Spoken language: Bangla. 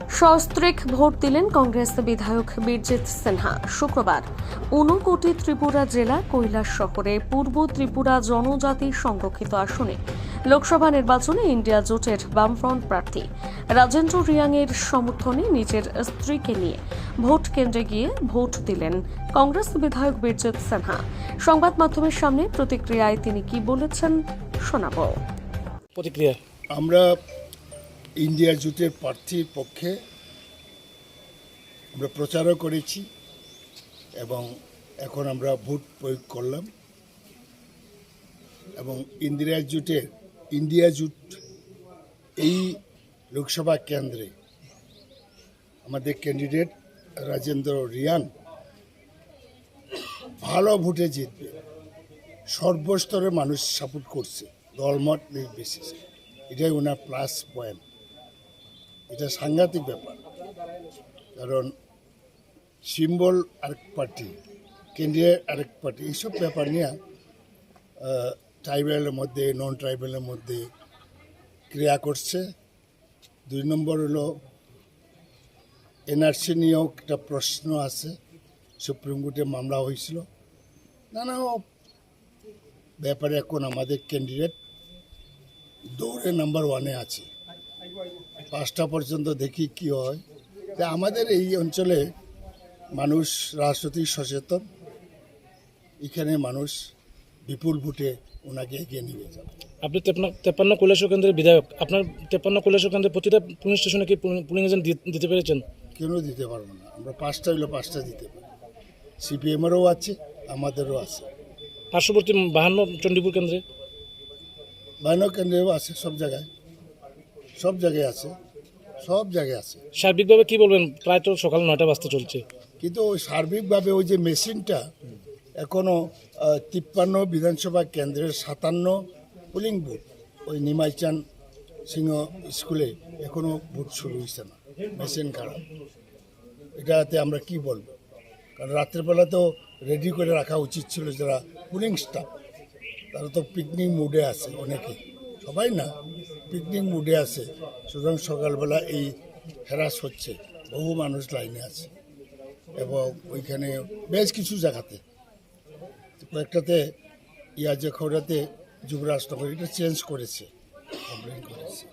সস্ত্রীক ভোট দিলেন কংগ্রেস বিধায়ক বীরজিৎ সিনহা শুক্রবার। ঊনকোটি ত্রিপুরা জেলা কৈলাস শহরে পূর্ব ত্রিপুরা জনজাতি সংরক্ষিত আসনে লোকসভা নির্বাচনে ইন্ডিয়া জোটের বামফ্রন্ট প্রার্থী রাজেন্দ্র রিয়াংয়ের সমর্থনে নিজের স্ত্রীকে নিয়ে ভোট কেন্দ্রে গিয়ে ভোট দিলেন কংগ্রেস বিধায়ক বীরজিৎ সিনহা। সংবাদ মাধ্যমের সামনে প্রতিক্রিয়ায় তিনি কি বলেছেন শোনাবো। প্রতিক্রিয়া? আমরা ইন্ডিয়া জুটের প্রার্থীর পক্ষে আমরা প্রচারও করেছি এবং এখন আমরা ভোট প্রয়োগ করলাম। এবং ইন্দিরা জোটের, ইন্ডিয়া জুট এই লোকসভা কেন্দ্রে আমাদের ক্যান্ডিডেট রাজেন্দ্র রিয়ান ভালো ভোটে জিতবে। সর্বস্তরের মানুষ সাপোর্ট করছে, দলমত নির্বিশেষে। এটাই ওনার প্লাস পয়েন্ট এটা সাংঘাতিক ব্যাপার। কারণ সিম্বল আরেক পার্টি, কেন্দ্রীয় আরেক পার্টি, এইসব ব্যাপার নিয়ে ট্রাইবেলের মধ্যে নন ট্রাইবেলের মধ্যে ক্রিয়া করছে। দুই নম্বর হলো, এনআরসি নিয়েও একটা প্রশ্ন আছে। সুপ্রিম কোর্টে মামলা হয়েছিল। নানা ব্যাপারে এখন আমাদের ক্যান্ডিডেট দৌড়ে নাম্বার ওয়ানে আছে। পাঁচটা পর্যন্ত দেখি কি হয়। তা আমাদের এই অঞ্চলে মানুষ রাজনৈতিক সচেতন। এখানে মানুষ বিপুল ভোটে ওনাকে এগিয়ে নিয়ে যাবে। আপনি তেপান্ন কৈলাসর কেন্দ্রের বিধায়ক আপনার তেপান্ন কৈলাসর কেন্দ্রের প্রতিটা পুলিশ স্টেশনে কি পুলিং এজেন্ট দিতে পেরেছেন? কেন দিতে পারব না? আমরা পাঁচটা হইলে পাঁচটা দিতে পারি। সিপিএমেরও আছে আমাদেরও আছে। পার্শ্ববর্তী বাহান্ন চণ্ডীপুর কেন্দ্রে? বাইনক কেন্দ্রেও আছে সব জায়গায়। সব জায়গায় আছে সব জায়গায় আছে। সার্বিকভাবে কি বলবেন? প্রায় তো সকাল নয়টা বাজতে চলছে। কিন্তু ওই সার্বিকভাবে ওই যে মেশিনটা এখনও তিপ্পান্ন বিধানসভা কেন্দ্রের সাতান্ন পোলিং বুথ ওই নিমাইচান সিংহ স্কুলে এখনও ভোট শুরু হয়েছে না মেশিন খারাপ এটাতে আমরা কি বলব? কারণ রাত্রেবেলা তো রেডি করে রাখা উচিত ছিল যারা পুলিং স্টাফ তারা তো পিকনিক মুডে আছে অনেকে। সবাই না, পিকনিক মুডে আছে। সুতরাং সকালবেলা এই হ্যারাস হচ্ছে, বহু মানুষ লাইনে আছে। এবং ওইখানে বেশ কিছু জায়গাতে। কয়েকটাতে ইয়াজে যুবরাজ নগর এটা চেঞ্জ করেছে কমপ্লেন করেছে।